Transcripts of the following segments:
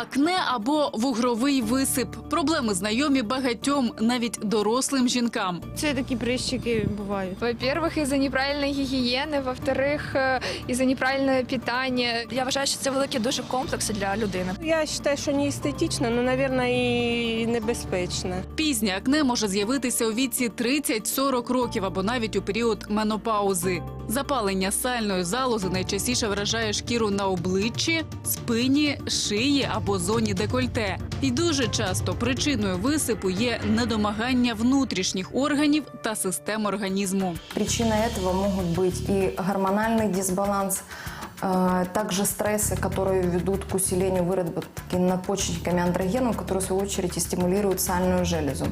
Акне або вугровий висип. Проблеми знайомі багатьом, навіть дорослим жінкам. Це такі прищики бувають. Во-первых, из-за неправильной гігієни, во-вторых, е, из-за неправильного питання. Я вважаю, що це великі дуже комплекси для людини. Я вважаю, що не естетично, але, мабуть, і небезпечно. Пізнє акне може з'явитися у віці 30-40 років або навіть у період менопаузи. Запалення сальної залози найчастіше вражає шкіру на обличчі, спині, шиї або зоні декольте. І дуже часто причиною висипу є недомагання внутрішніх органів та систем організму. Причиной этого могут быть и гормональный дисбаланс, э, также стрессы, которые ведут к усилению выработки надпочечниками андрогенов, которые в свою очередь и стимулируют сальную железу.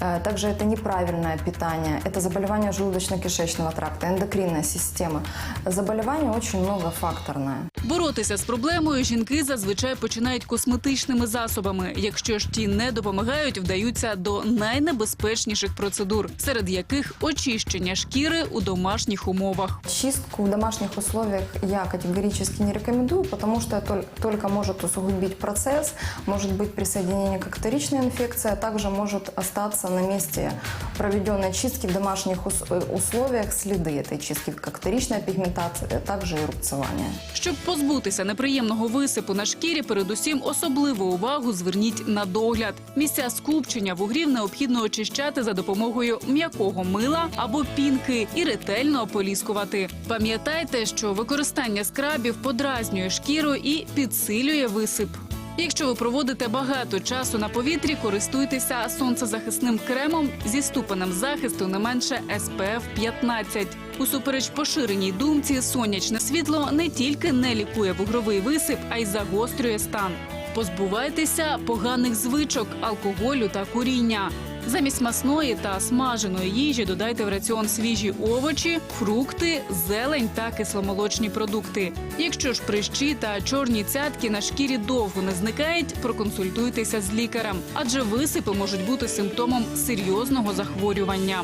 Э, Также это неправильное питание, это заболевание желудочно-кишечного тракта, эндокринная система. Заболевание очень многофакторное. Боротися з проблемою жінки зазвичай починають косметичними засобами. Якщо ж ті не допомагають, вдаються до найнебезпечніших процедур, серед яких очищення шкіри у домашніх умовах. Чистку в домашних условиях я категорически не рекомендую, потому что это тол- только может усугубить процесс, может быть присоединение как вторичная инфекция, а также может остаться на месте проведенной чистки в домашних ус- э, условиях следы этой чистки, как вторичная пигментация, а также и рубцевание. Щоб позбутися неприємного висипу на шкірі, передусім особливу увагу зверніть на догляд. Місця скупчення вугрів необхідно очищати за допомогою м'якого мила або пінки і ретельно ополіскувати. Пам'ятайте, що використання скрабів подразнює шкіру і підсилює висип. Якщо ви проводите багато часу на повітрі, користуйтеся сонцезахисним кремом зі ступенем захисту не менше SPF 15. Усупереч поширеній думці, сонячне світло не тільки не лікує вугровий висип, а й загострює стан. Позбувайтеся поганих звичок, алкоголю та куріння. Замість масної та смаженої їжі додайте в раціон свіжі овочі, фрукти, зелень та кисломолочні продукти. Якщо ж прищі та чорні цятки на шкірі довго не зникають, проконсультуйтеся з лікарем, адже висипи можуть бути симптомом серйозного захворювання.